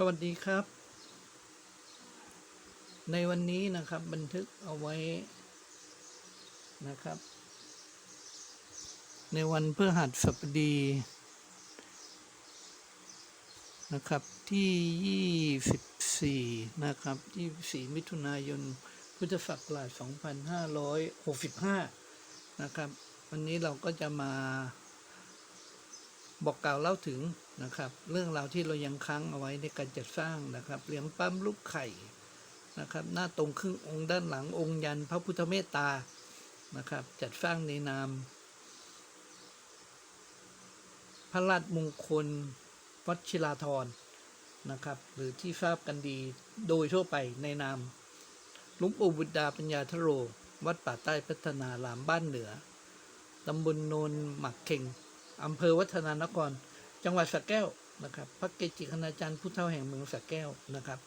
สวัสดีครับ ในวันนี้นะครับบันทึกเอาไว้นะครับ ในวันพฤหัสบดีนะครับที่ 24 นะครับ 24 มิถุนายน พุทธศักราช 2565 นะครับ วันนี้เราก็จะมาบอกกล่าวเล่าถึง นะครับ เรื่องราวที่เรายังค้างเอาไว้ในการจัดสร้างนะครับเหรียญปั้มลูกไข่นะครับ หน้าตรงครึ่งองค์ด้านหลังองค์ยันพระพุทธเมตตานะครับ จัดสร้างในนาม พระราชมงคลวัชิราธรนะครับ หรือที่ทราบกันดีโดยทั่วไปในนามลุงปู่บุตรดาปัญญาทโร วัดป่าใต้พัฒนารามบ้านเหนือตำบลโนนหมักเข่งอำเภอวัฒนานคร จังหวัดสระแก้วนะครับ พระเกจิคณาจารย์ผู้เฒ่าแห่งเมืองสระแก้วนะครับ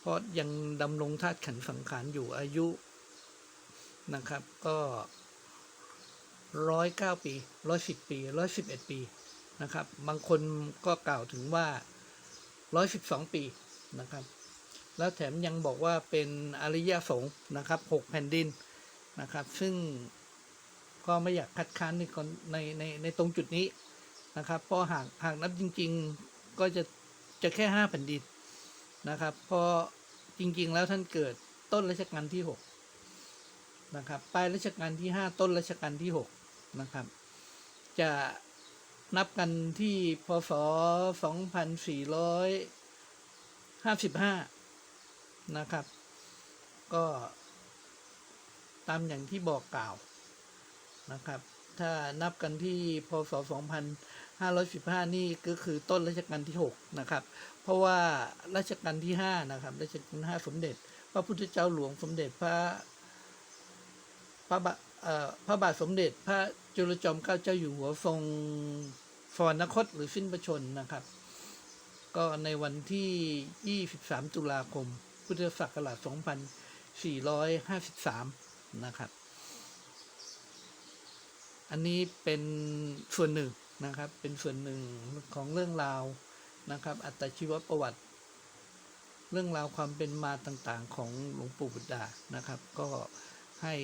เพราะยังดำรงธาตุขันสังขารอยู่อายุนะครับ ก็ร้อยเก้าปีร้อยสิบปีร้อยสิบเอ็ดปีนะครับ บางคนก็กล่าวถึงว่าร้อยสิบสองปีนะครับ แล้วแถมยังบอกว่าเป็นอริยสงฆ์นะครับหกแผ่นดินนะครับ ซึ่งก็ไม่อยากคัดค้านในในในในตรงจุดนี้ นะครับ เพราะหากหากนับจริง ๆ ก็จะจะแค่ห้าแผ่นดินนะครับ เพราะจริง ๆ แล้วท่านเกิดต้นรัชกาลที่หกนะครับปลายรัชกาลที่ห้าต้นรัชกาลที่หกนะครับ จะนับกันที่พศสองพันสี่ร้อยห้าสิบห้านะครับ ก็ตามอย่างที่บอกกล่าวนะครับ ถ้านับกันที่พศ2515นี่ ก็คือต้นรัชกาลที่ 6 นะครับ เพราะว่ารัชกาลที่ 5 นะครับรัชกาลที่5สมเด็จ พระพุทธเจ้าหลวงสมเด็จพระพระบาพระบาทสมเด็จพระจุลจอมเกล้าเจ้าอยู่หัวทรงสวรรคตหรือสิ้นพระชนนะครับ ก็ในวันที่ 23 ตุลาคม พุทธศักราช 2453 นะครับ อันนี้เป็นส่วนหนึ่ง นะครับ เป็นส่วนหนึ่งของเรื่องราวนะครับ อัตชีวประวัติ เรื่องราวความเป็นมาต่างๆ ของหลวงปู่บุตรดานะครับ ก็ให้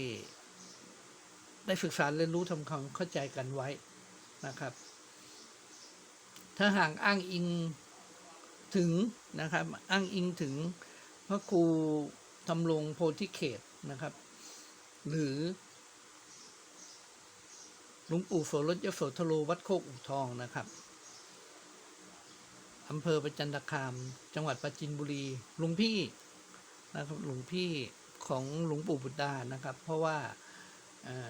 ได้ศึกษาเรียนรู้ทำความเข้าใจกันไว้นะครับ ถ้าห่ากอ้างอิงถึงนะครับ อ้างอิงถึงพระครูทำรงโพธิเขตนะครับ หรือ ลวงปู่โสรถยโสธโรวัดโคกอุทองนะครับอำเภอประจันตคาม จังหวัดปราจีนบุรีหลวงพี่นะครับหลวงพี่ของหลวงปู่บุตรดานะครับ เพราะว่า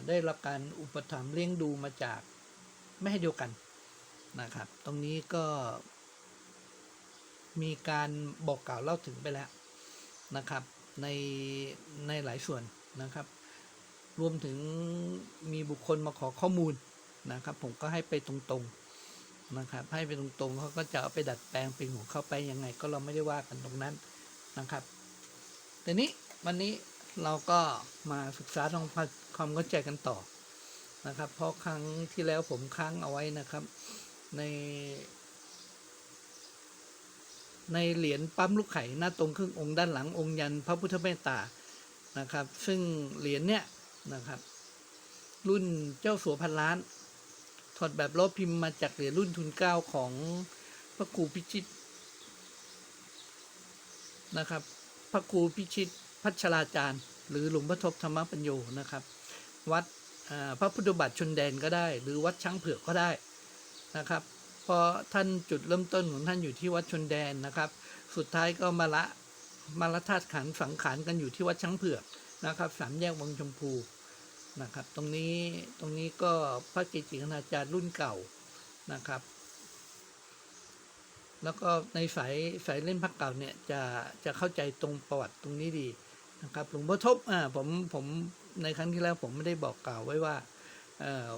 ได้รับการอุปถัมภ์เลี้ยงดูมาจากแม่เดียวกันนะครับ ตรงนี้ก็มีการบอกกล่าวเล่าถึงไปแล้วนะครับ ในในหลายส่วนนะครับ รวมถึงมีบุคคลมาขอข้อมูลนะครับ ผมก็ให้ไปตรงๆนะครับ ให้ไปตรงๆเขาก็จะเอาไปดัดแปลงเป็นของเขาไปยังไง ก็เราไม่ได้ว่ากันตรงนั้นนะครับทีนี้วันนี้เราก็มาศึกษาทำความเข้าใจกันต่อนะครับ เพราะครั้งที่แล้วผมค้างเอาไว้นะครับ ใน ในเหรียญปั๊มลูกไข่หน้าตรงครึ่งองค์ด้านหลังองค์ยันพระพุทธเมตตานะครับ ซึ่งเหรียญเนี้ย นะครับ รุ่นเจ้าสัวพันล้านถอดแบบลบพิมพ์มาจากเหรียญรุ่นทุนเก้าของพระครูพิชิตนะครับ พระครูพิชิตพัชราจารย์ หรือหลวงพ่อทบธรรมปัญโยนะครับ วัดพระพุทธบาทชนแดนก็ได้ หรือวัดช้างเผือกก็ได้นะครับเพราะท่านจุดเริ่มต้นของท่านอยู่ที่วัดชนแดนนะครับ สุดท้ายก็มาละมาละธาตุขันธ์สังขารกันอยู่ที่วัดช้างเผือก นะครับสามแยกวังชมพูนะครับ ตรงนี้ตรงนี้ก็พระเกจิคณาจารย์รุ่นเก่านะครับ แล้วก็ในสายสายเล่นพักเก่าเนี่ยจะจะเข้าใจตรงประวัติตรงนี้ดีนะครับหลวงพ่อทบอ่าผมผมในครั้งที่แล้วผมไม่ได้บอกกล่าวไว้ว่า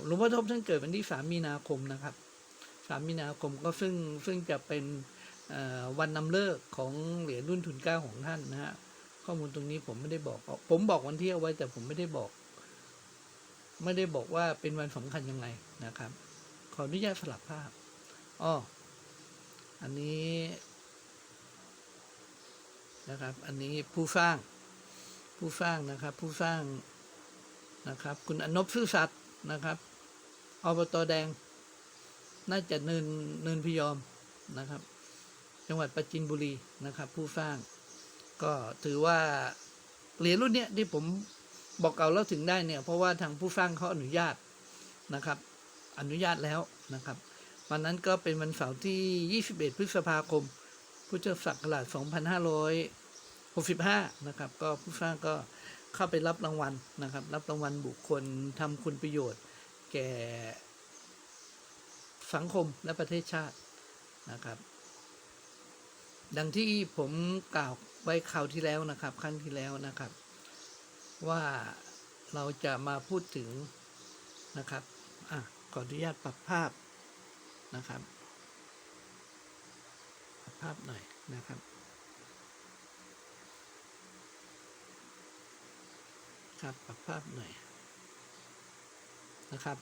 หลวงพ่อทบท่านเกิดวันที่สามมีนาคมนะครับสามมีนาคมก็ซึ่งซึ่งจะเป็นวันนำเลิกของเหรียญรุ่นทุนเก้าของท่านนะฮะ ข้อมูลตรงนี้ผมไม่ได้บอก ผมบอกวันที่เอาไว้แต่ผมไม่ได้บอก ไม่ได้บอกว่าเป็นวันสำคัญยังไงนะครับ ขออนุญาตสลับภาพอ้ออันนี้นะครับ อันนี้ผู้สร้าง ผู้สร้างนะครับ ผู้สร้างนะครับ คุณอนบซื่อสัตย์นะครับอบตแดง น่าจะเนินเนินพยอมนะครับ จังหวัดปราจินบุรีนะครับ ผู้สร้าง ก็ถือว่าเหรียญรุ่นเนี้ยที่ผมบอกเก่าแล้วถึงได้เนี่ย เพราะว่าทางผู้สร้างเขาอนุญาตนะครับ อนุญาตแล้วนะครับ วันนั้นก็เป็นวันเสาร์ที่ 21 พฤษภาคม พุทธศักราช 2565 นะครับ ก็ผู้สร้างก็เข้าไปรับรางวัลนะครับ รับรางวัลบุคคลทำคุณประโยชน์ แก่สังคมและประเทศชาตินะครับ ดังที่ผมกล่าว ไว้คราวที่แล้วนะครับ ครั้งที่แล้วนะครับ ว่าเราจะมาพูดถึงนะครับอะขออนุญาตปรับภาพนะครับปรับภาพหน่อยนะครับครับปรับภาพหน่อยนะครับ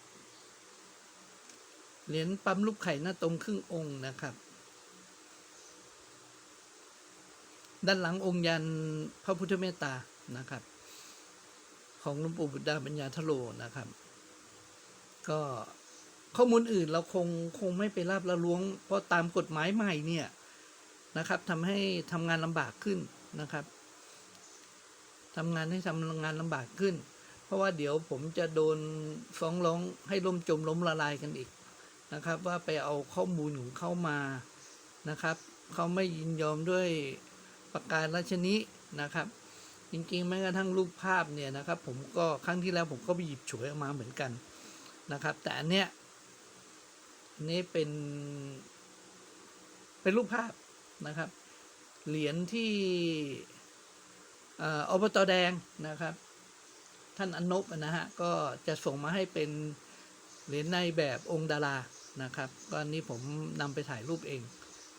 เหรียญปั๊มลูกไข่หน้าตรงครึ่งองค์นะครับ ด้านหลังองค์ยันพระพุทธเมตตานะครับ ของหลวงปู่บุตรดาปัญญาทโลนะครับ ก็ข้อมูลอื่นเราคงคงไม่ไปราบละล้วง เพราะตามกฎหมายใหม่เนี่ยนะครับทำให้ทำงานลำบากขึ้นนะครับทำงานให้ทำงานลำบากขึ้น เพราะว่าเดี๋ยวผมจะโดนฟ้องร้องให้ล่มจมล้มละลายกันอีกนะครับ ว่าไปเอาข้อมูลของเข้ามานะครับเขาไม่ยินยอมด้วย ประการราชนี้นะครับ จริงๆแม้กระทั่งรูปภาพเนี่ยนะครับ ผมก็ครั้งที่แล้วผมก็ไปหยิบฉวยออกมาเหมือนกันนะครับ แต่อันเนี้ยอันนี้เป็น เป็นรูปภาพนะครับ เหรียญที่เอ่ออบตแดงนะครับ ท่านอนบนะฮะก็จะส่งมาให้เป็นเหรียญในแบบองค์ดารานะครับก็นนี้ผมนำไปถ่ายรูปเอง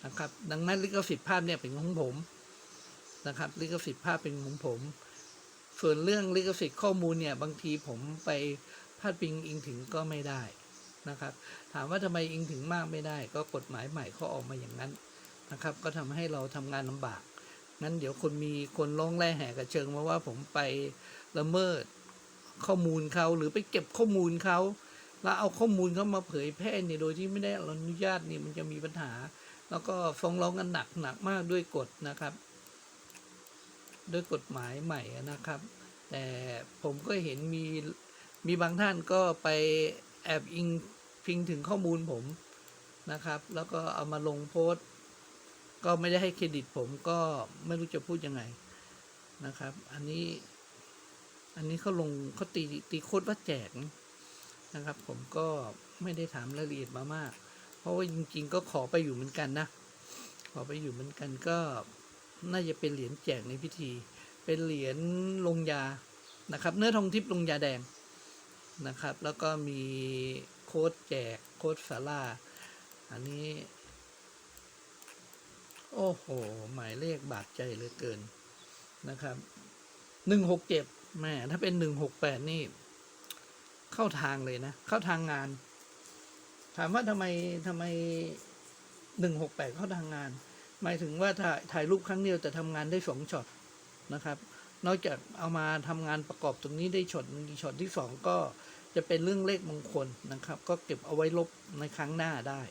นะครับ ดังนั้นลิขสิทธิ์ภาพเนี่ยเป็นของผม นะครับ ลิขสิทธิ์ภาพเป็นของผม ส่วนเรื่องลิขสิทธิ์ข้อมูลเนี่ยบางทีผมไปพาดพิงอิงถึงก็ไม่ได้นะครับ ถามว่าทำไมอิงถึงมากไม่ได้ ก็กฎหมายใหม่เขาออกมาอย่างนั้นนะครับ ก็ทำให้เราทำงานลำบากงั้นเดี๋ยวคนมีคนร้องแร่แห่กระเชิงมาว่าผมไปละเมิดข้อมูลเขาหรือไปเก็บข้อมูลเขาแล้วเอาข้อมูลเขามาเผยแพร่เนี่ยโดยที่ไม่ได้อนุญาตเนี่ยมันจะมีปัญหา แล้วก็ฟ้องร้องกันหนักหนักมากด้วยกฎนะครับ ด้วยกฎหมายใหม่นะครับ แต่ผมก็เห็นมีมีบางท่านก็ไปแอบอิงพิงถึงข้อมูลผมนะครับ แล้วก็เอามาลงโพสต์ ก็ไม่ได้ให้เครดิตผมก็ไม่รู้จะพูดยังไงนะครับ อันนี้อันนี้เขาลงเขาตีตีโคตรว่าแจกนะครับ ผมก็ไม่ได้ถามรายละเอียดมามาก เพราะว่าจริง ๆ ก็ขอไปอยู่เหมือนกันนะ ขอไปอยู่เหมือนกันก็ น่าจะเป็นเหรียญแจกในพิธี เป็นเหรียญลงยานะครับ เนื้อทองทิพย์ลงยาแดงนะครับ แล้วก็มีโค้ดแจกโค้ดสาราอันนี้ โอ้โห หมายเลขบาดใจเหลือเกินนะครับหนึ่งหกเจ็ดแม่ถ้าเป็นหนึ่งหกแปดนี่ เข้าทางเลยนะ เข้าทางงาน ถามว่าทำไมทำไมหนึ่งหกแปดเข้าทางงาน หมายถึงว่าถ่ายถ่ายรูปครั้งเดียวแต่ทำงานได้สองช็อตนะครับ นอกจากเอามาทำงานประกอบตรงนี้ได้ช็อตหนึ่งช็อตที่สองก็จะเป็นเรื่องเลขมงคลนะครับ ก็เก็บเอาไว้ลบในครั้งหน้าได้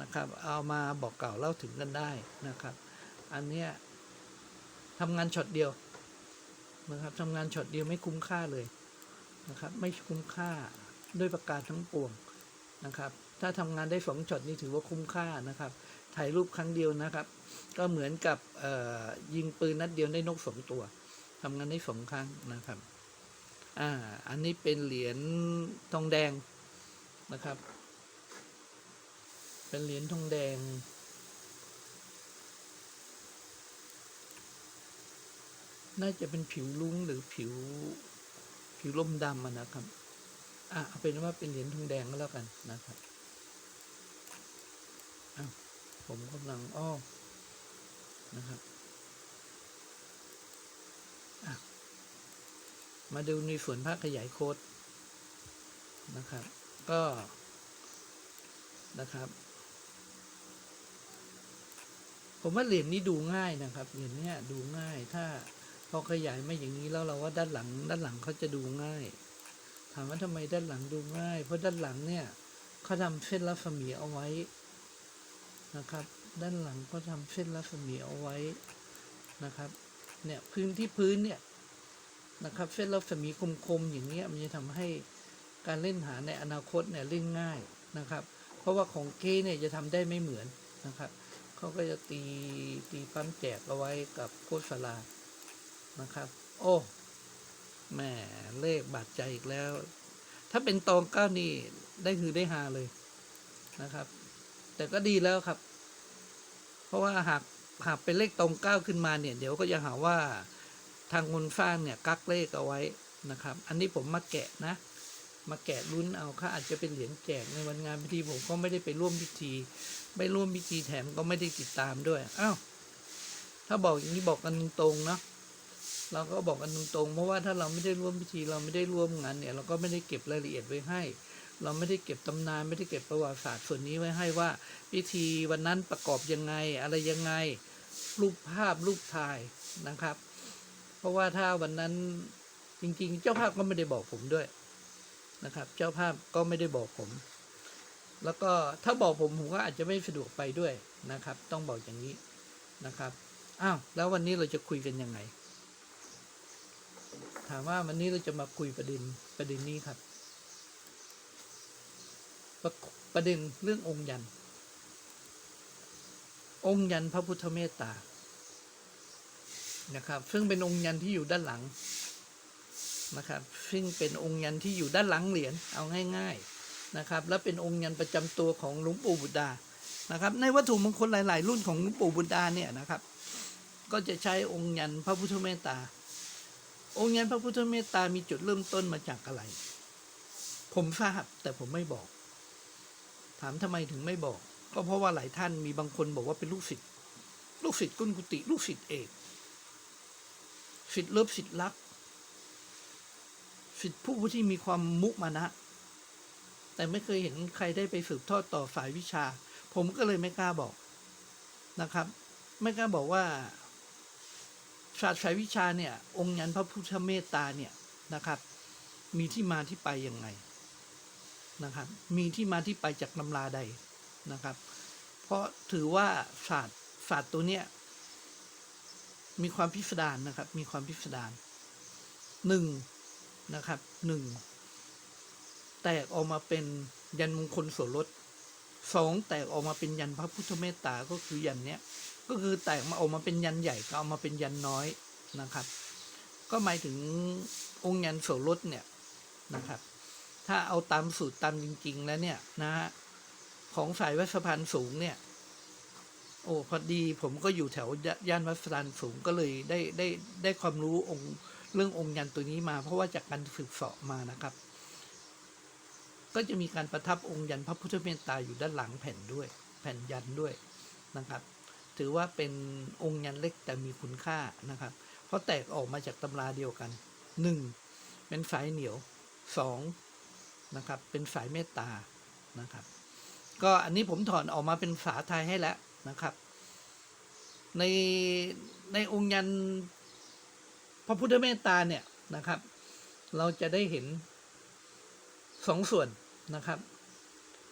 นะครับ เอามาบอกกล่าวเล่าถึงกันได้นะครับ อันเนี้ยทำงานช็อตเดียวนะครับทำงานช็อตเดียวไม่คุ้มค่าเลยนะครับ ไม่คุ้มค่าด้วยประการทั้งปวงนะครับ ถ้าทำงานได้สองช็อตนี่ถือว่าคุ้มค่านะครับ ถ่ายรูปครั้งเดียวนะครับ ก็เหมือนกับยิงปืนนัดเดียวได้นกสองตัวทำงานได้สองครั้งนะครับอ่าอันนี้เป็นเหรียญทองแดงนะครับ เป็นเหรียญทองแดงน่าจะเป็นผิวลุ้งหรือผิวผิวลมดำนะครับ อะเอาเป็นว่าเป็นเหรียญทองแดงก็แล้วกันนะครับ ผมกำลังอ้อนะครับมาดูในส่วนภาคขยายโค้ดนะครับ ก็นะครับ ผมว่าเหรียญนี้ดูง่ายนะครับเหรียญเนี้ยดูง่าย ถ้าพอขยายมาอย่างนี้แล้วเราว่าด้านหลัง ด้านหลังเขาจะดูง่าย ถามว่าทำไมด้านหลังดูง่าย เพราะด้านหลังเนี่ยเขาทำเส้นรัศมีเอาไว้ นะครับ ด้านหลังก็ทำเส้นรัศมีเอาไว้นะครับ เนี่ยพื้นที่พื้นเนี่ยนะครับ เส้นรัศมีคมๆอย่างเงี้ยมันจะทำให้การเล่นหาในอนาคตเนี่ยเล่นง่ายนะครับ เพราะว่าของเก้เนี่ยจะทำได้ไม่เหมือนนะครับเขาก็จะตีตีปั๊มแจกเอาไว้กับโคสลานะครับ โอ้แหมเลขบาดใจอีกแล้ว ถ้าเป็นตองเก้านี่ได้คือได้หาเลยนะครับ แต่ก็ดีแล้วครับ เพราะว่าหากหากเป็นเลขตรงเก้าขึ้นมาเนี่ยเดี๋ยวก็จะหาว่าทางคนสร้างเนี่ยกักเลขเอาไว้นะครับ อันนี้ผมมาแกะนะ มาแกะลุ้นเอาค่ะอาจจะเป็นเหรียญแจกในวันงานพิธีผมก็ไม่ได้ไปร่วมพิธี ไม่ร่วมพิธีแถมก็ไม่ได้ติดตามด้วยอ้าวถ้าบอกอย่างนี้บอกกันตรงๆเนาะเราก็บอกกันตรงๆเพราะว่าถ้าเราไม่ได้ร่วมพิธีเราไม่ได้ร่วมงานเนี่ย เราก็ไม่ได้เก็บรายละเอียดไว้ให้ เราไม่ได้เก็บตำนานไม่ได้เก็บประวัติศาสตร์ส่วนนี้ไว้ให้ว่า พิธีวันนั้นประกอบยังไงอะไรยังไงรูปภาพรูปถ่ายนะครับ เพราะว่าถ้าวันนั้นจริงๆ เจ้าภาพก็ไม่ได้บอกผมด้วยนะครับ เจ้าภาพก็ไม่ได้บอกผม แล้วก็ถ้าบอกผมผมก็อาจจะไม่สะดวกไปด้วยนะครับ ต้องบอกอย่างนี้นะครับอ้าวแล้ววันนี้เราจะคุยกันยังไง ถามว่าวันนี้เราจะมาคุยประเด็นประเด็นนี้ครับ ประประเด็นเรื่ององค์ยัน องค์ยันพระพุทธเมตตา นะครับ ซึ่งเป็นองค์ยันที่อยู่ด้านหลังนะครับ ซึ่งเป็นองค์ยันที่อยู่ด้านหลังเหรียญ เอาง่ายๆนะครับ และเป็นองค์ยันประจำตัวของหลวงปู่บุตรนะครับ ในวัตถุมงคลหลาย ๆ รุ่นของหลวงปู่บุตรเนี่ยนะครับ ก็จะใช้องค์ยันพระพุทธเมตตา องค์ยันพระพุทธเมตตามีจุดเริ่มต้นมาจากอะไร ผมทราบแต่ผมไม่บอก ถามทำไมถึงไม่บอก ก็เพราะว่าหลายท่านมีบางคนบอกว่าเป็นลูกศิษย์ลูกศิษย์กุลกุติลูกศิษย์เอกศิษย์เลิฟศิษย์รักศิษย์ผู้ที่มีความมุมานะ แต่ไม่เคยเห็นใครได้ไปสืบทอดต่อสายวิชา ผมก็เลยไม่กล้าบอกนะครับ ไม่กล้าบอกว่าศาสตร์สายวิชาเนี่ย องค์ยันพระพุทธเมตตาเนี่ยนะครับ มีที่มาที่ไปยังไง นะครับ มีที่มาที่ไปจากตำราใดนะครับ เพราะถือว่าศาสตร์ศาสตร์ตัวเนี้ยมีความพิสดารนะครับ มีความพิสดารหนึ่งนะครับหนึ่งแตกออกมาเป็นยันมงคลโสรถสองแตกออกมาเป็นยันพระพุทธเมตตาก็คือยันเนี้ยก็คือแตกมาออกมาเป็นยันใหญ่ก็เอามาเป็นยันน้อยนะครับ ก็หมายถึงองค์ยันโสรถเนี่ยนะครับ ถ้าเอาตามสูตรตามจริง ๆ แล้วเนี่ยนะฮะของสายวัดสะพานสูงเนี่ย โอ้พอดีผมก็อยู่แถวย่านวัดสะพานสูงก็เลยได้ได้ได้ความรู้องค์เรื่ององค์ยันตัวนี้มา เพราะว่าจากการศึกษามานะครับ ก็จะมีการประทับองค์ยันพระพุทธเมตตาอยู่ด้านหลังแผ่นด้วย แผ่นยันด้วยนะครับ ถือว่าเป็นองค์ยันเล็กแต่มีคุณค่านะครับ เพราะแตกออกมาจากตำราเดียวกันหนึ่งเป็นสายเหนียวสอง นะครับ เป็นสายเมตตานะครับ ก็อันนี้ผมถอนออกมาเป็นภาษาไทยให้แล้วนะครับ ในในองค์ยันพระพุทธเมตตาเนี่ยนะครับ เราจะได้เห็นสองส่วนนะครับ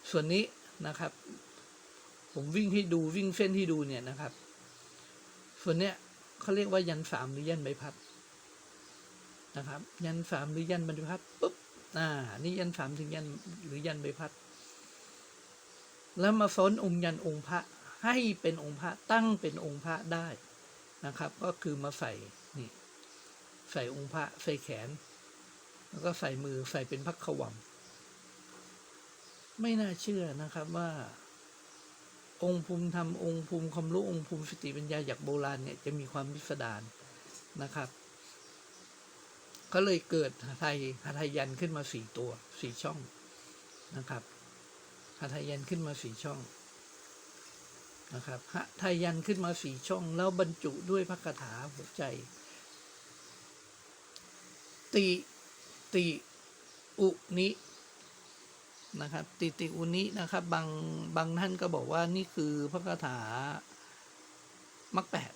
ส่วนนี้นะครับ ผมวิ่งให้ดูวิ่งเส้นที่ดูเนี่ยนะครับ ส่วนเนี้ยเขาเรียกว่ายันสามหรือยันใบพัดนะครับ ยันสามหรือยันใบพัดปุ๊บ อ่านี่ยันสามถึงยันหรือยันใบพัด แล้วมาซ้อนองค์ยันองค์พระให้เป็นองค์พระตั้งเป็นองค์พระได้นะครับ ก็คือมาใส่นี่ใส่องค์พระใส่แขน แล้วก็ใส่มือใส่เป็นพักขวัมไม่น่าเชื่อนะครับว่า องค์ภูมิธรรมองค์ภูมิความรู้องค์ภูมิสติปัญญาจากโบราณเนี่ยจะมีความพิสดารนะครับ ก็เลยเกิดหาไทยหาไทยยันขึ้นมาสี่ตัวสี่ช่องนะครับหาไทยยันขึ้นมาสี่ช่องนะครับหาไทยยันขึ้นมาสี่ช่อง แล้วบรรจุด้วยพระคาถาหัวใจ ติติอุนินะครับ ติติอุนินะครับบางบางท่านก็บอกว่านี่คือพระคาถามรรคแปด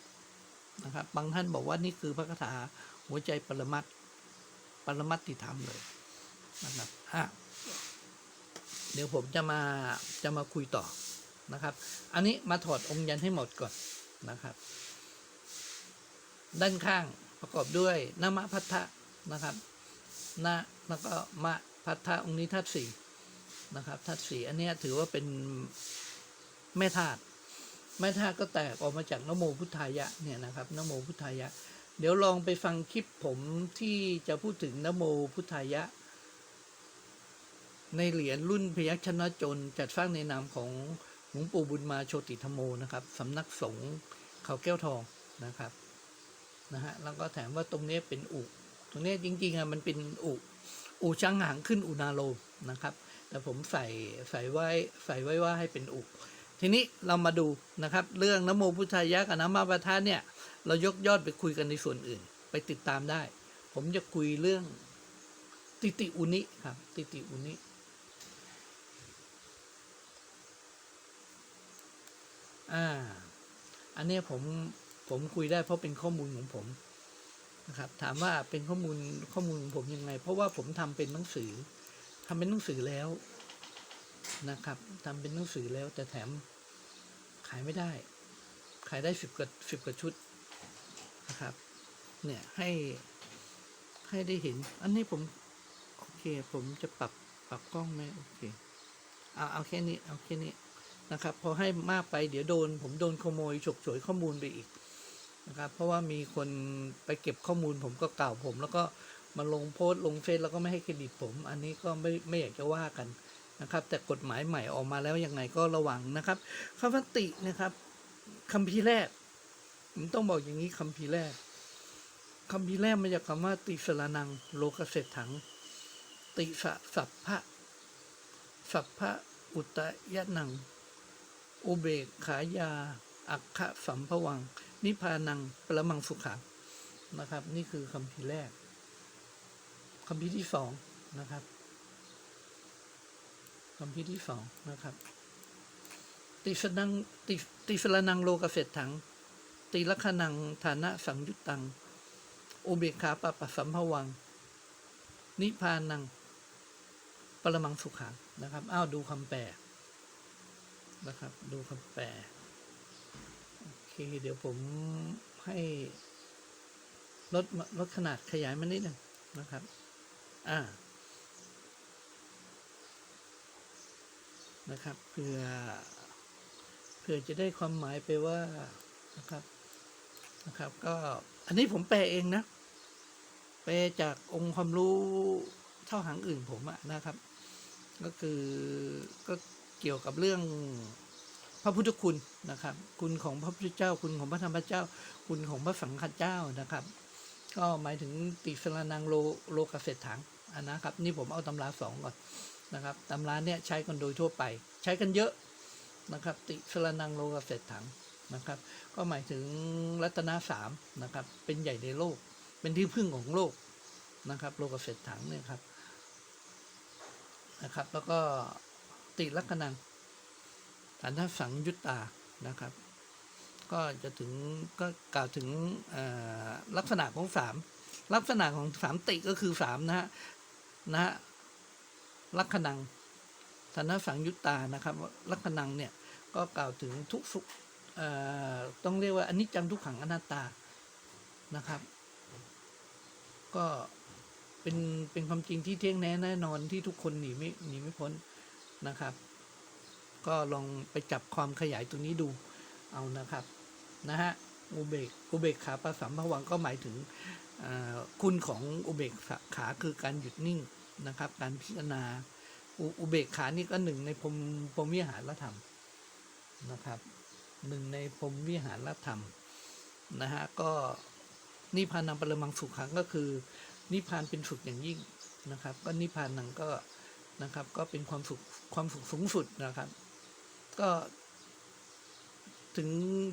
นะครับบางท่านบอกว่านี่คือพระคาถาหัวใจปรมัตถ์ ปรมัตติธรรมเลยนะครับอะเดี๋ยวผมจะมาจะมาคุยต่อนะครับ อันนี้มาถอดองค์ยันให้หมดก่อนนะครับ ด้านข้างประกอบด้วยนามพัทธะนะครับนะแล้วก็มะพัทธะองค์นี้ธาตุสี่นะครับธาตุสี่อันนี้ถือว่าเป็นแม่ธาตุแม่ธาตุก็แตกออกมาจากนโมพุทธายะเนี่ยนะครับนโมพุทธายะ เดี๋ยวลองไปฟังคลิปผมที่จะพูดถึงนโมพุทธายะ ในเหรียญรุ่นพยัคฆ์ชนะจนจัดสร้างในนามของหลวงปู่บุญมาโชติธรรมโมนะครับสำนักสงฆ์เขาแก้วทองนะครับนะฮะแล้วก็แถมว่าตรงนี้เป็นอุตรงนี้จริงๆอะมันเป็นอุอุช้างหางขึ้นอุณาโลมนะครับ แต่ผมใส่ใส่ไว้ใส่ไว้ว่าให้เป็นอุ ทีนี้เรามาดูนะครับเรื่องนโมพุทธายะกับนามปทานเนี่ยเรายกยอดไปคุยกันในส่วนอื่น ไปติดตามได้ ผมจะคุยเรื่องติติอุนิครับติติอุนิอ่าอันนี้ผมผมคุยได้เพราะเป็นข้อมูลของผมนะครับถามว่าเป็นข้อมูลข้อมูลของผมยังไง เพราะว่าผมทำเป็นหนังสือทำเป็นหนังสือแล้ว นะครับทำเป็นหนังสือแล้วแต่แถมขายไม่ได้ ขายได้สิบกว่าสิบกว่าชุดนะครับ เนี่ยให้ให้ได้เห็น อันนี้ผมโอเคผมจะปรับปรับกล้องไหมโอเคเอาเอาแค่นี้เอาแค่นี้นะครับ พอให้มากไปเดี๋ยวโดน ผมโดนขโมยฉกฉวยข้อมูลไปอีกนะครับ เพราะว่ามีคนไปเก็บข้อมูลผมก็กล่าวผม แล้วก็มาลงโพสต์ลงเฟซแล้วก็ไม่ให้เครดิตผม อันนี้ก็ไม่ไม่อยากจะว่ากัน นะครับ แต่กฎหมายใหม่ออกมาแล้วยังไงก็ระวังนะครับคำว่าตินะครับคำพีแรกผมต้องบอกอย่างนี้คำพีแรกคำพีแรกมาจากคำว่า ติสรนังโลกเศรษถัง ติสะสัพพะสัพพะอุตยะนัง อุเบกขายา อักขะสัมภวัง นิพานังประมังสุขังนะครับ นี่คือคำพีแรกคำพีที่สองนะครับ คำพีร์ที่สองนะครับ ติสนังติติสรนังโลกเศรษถัง ติลักขนังฐานะสังยุตตังอุเบกขาปะปะสัมภวัง นิพพานัง ปรมังสุขังนะครับ อ้าวดูคำแปลนะครับ ดูคำแปลโอเค เดี๋ยวผมให้ลดลดขนาดขยายมานิดหนึ่งนะครับ อ่า นะครับ เพื่อเพื่อจะได้ความหมายไปว่านะครับนะครับ ก็อันนี้ผมแปลเองนะแปลจากองค์ความรู้เท่าหางอื่นผมอะนะครับ ก็คือก็เกี่ยวกับเรื่องพระพุทธคุณนะครับ คุณของพระพุทธเจ้า คุณของพระธรรมเจ้า คุณของพระสังฆเจ้านะครับ ก็หมายถึงติสรนังโลโลกเศรษถังอันนะครับ นี่ผมเอาตำราสองก่อนนะครับตำราเนี่ยใช้กันโดยทั่วไป ใช้กันเยอะนะครับ ติสรนังโลกเศรษถังนะครับ ก็หมายถึงรัตนาสามนะครับ เป็นใหญ่ในโลก เป็นที่พึ่งของโลกนะครับ โลกเศรษถังเนี่ยครับนะครับ แล้วก็ติลักษณังฐานทัสังยุตตานะครับ ก็จะถึงก็กล่าวถึงลักษณะของสามลักษณะของสามติก็คือสามนะฮะนะฮะลักขณังธนสังยุตตานะครับลักขณังเนี่ยก็กล่าวถึงทุกสุขต้องเรียกว่าอนิจจังทุกขังอนัตตานะครับ ก็เป็นเป็นความจริงที่เที่ยงแน่แน่นอนที่ทุกคนหนีไม่หนีไม่พ้นนะครับ ก็ลองไปจับความขยายตรงนี้ดูเอานะครับ นะฮะอุเบกอุเบกขาประสัมภวังก็หมายถึงคุณของอุเบกขาคือการหยุดนิ่งนะครับ การพิจารณาอุเบกขานี่ก็หนึ่งในพรมพรมวิหารธรรมนะครับหนึ่งในพรมวิหารธรรมนะฮะก็นิพพานังปรมังสุขังก็คือนิพพานเป็นสุขอย่างยิ่งนะครับ ก็นิพพานังก็นะครับ ก็เป็นความสุขความสุขสูงสุดนะครับ ก็ ถึง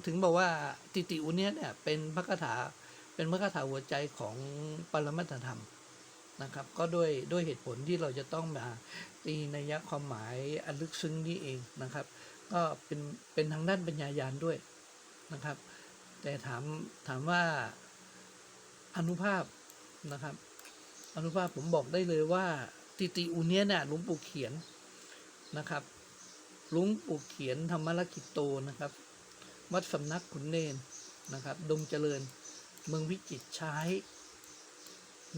ถึงบอกว่าติติอุเนี้ยเนี่ยเป็นพระคาถาเป็นพระคาถาหัวใจของปรมัตถธรรมนะครับ ก็ด้วยด้วยเหตุผลที่เราจะต้องมาตีนัยยะความหมายอันลึกซึ้งนี้เองนะครับ ก็เป็นเป็นทางด้านปัญญายาณด้วยนะครับ แต่ถามถามว่าอนุภาพนะครับ อนุภาพผมบอกได้เลยว่า ติติอุเนี้ยเนี่ยหลวงปู่เขียนนะครับลวงปู่เขียนธรรมรกิจโตนะครับ วัดสำนักขุนเนนนะครับ ดงเจริญเมืองวิจิตใช้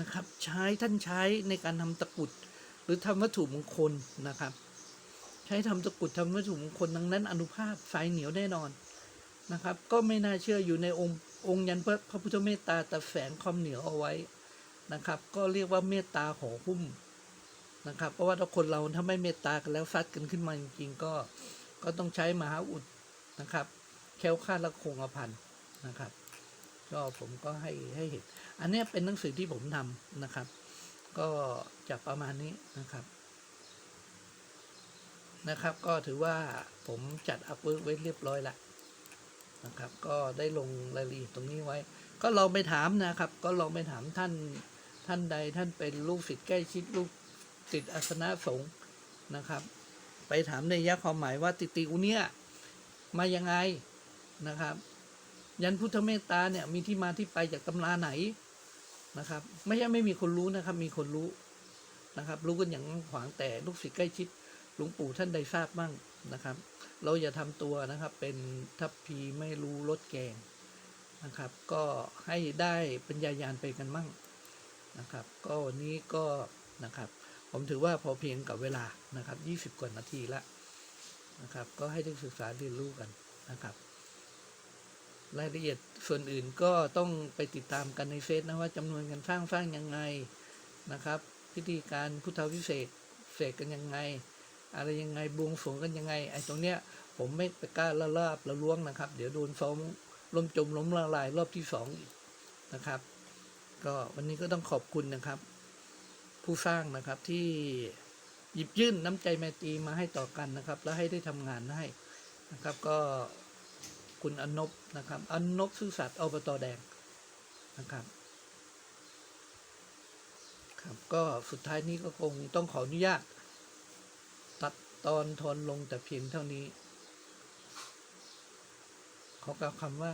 นะครับ ใช้ท่านใช้ในการทำตะกุดหรือทำวัตถุมงคลนะครับ ใช้ทำตะกุดทำวัตถุมงคลดังนั้น อนุภาพสายเหนียวแน่นอนนะครับ ก็ไม่น่าเชื่ออยู่ในองค์องค์ยันพระพระพุทธเมตตาแต่แฝงความเหนียวเอาไว้นะครับ ก็เรียกว่าเมตตาห่อหุ้มนะครับ เพราะว่าถ้าคนเราถ้าไม่เมตตากันแล้วฟัดกันขึ้นมาจริงๆก็ก็ต้องใช้มหาอุดนะครับ แค้วคาดและคงกระพันนะครับ ก็ผมก็ให้ให้เห็น อันนี้เป็นหนังสือที่ผมทำนะครับ ก็จะประมาณนี้นะครับนะครับ ก็ถือว่าผมจัดอัพเวิร์กไว้เรียบร้อยล้วนะครับ ก็ได้ลงรายละเอียดตรงนี้ไว้ ก็ลองไปถามนะครับ ก็ลองไปถามท่านท่านใดท่านเป็นลูกศิษย์ใกล้ชิดลูกศิษย์อาสนะสงฆ์นะครับ ไปถามในยะความหมายว่าติติอุเนี่ยมายังไง นะครับ ยันพุทธเมตตาเนี่ยมีที่มาที่ไปจากตำราไหนนะครับ ไม่ใช่ไม่มีคนรู้นะครับ มีคนรู้นะครับ รู้กันอย่างขวางแต่ลูกศิษย์ใกล้ชิดหลวงปู่ท่านใดทราบบ้างนะครับ เราอย่าทำตัวนะครับ เป็นทัพพีไม่รู้รสแกงนะครับ ก็ให้ได้ปัญญายาณไปกันมั่งนะครับ ก็วันนี้ก็นะครับ ผมถือว่าพอเพียงกับเวลานะครับ 20 กว่านาทีละนะครับ ก็ให้ได้ศึกษาเรียนรู้กันนะครับ รายละเอียดส่วนอื่นก็ต้องไปติดตามกันในเฟซนะว่าจำนวนการสร้างสร้างยังไงนะครับ พิธีการพุทธวิเศษเสกกันยังไง อะไรยังไงบวงสรวงกันยังไงไอ้ตรงเนี้ยผมไม่ไปกล้าละลาบละล้วงนะครับ เดี๋ยวโดนฟ้องล้มจมล้มละลายรอบที่สองอีกนะครับ ก็วันนี้ก็ต้องขอบคุณนะครับ ผู้สร้างนะครับที่หยิบยื่นน้ำใจแมตรีมาให้ต่อกันนะครับ แล้วให้ได้ทำงานให้นะครับ ก็ คุณอนบนะครับอนบซื่อสัตย์อบตแดงนะครับครับก็สุดท้ายนี้ก็คงต้องขออนุญาต ตัดตอนทอนลงแต่เพียงเท่านี้ ขอกล่าวคำว่า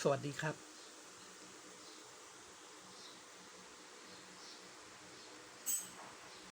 สวัสดีครับ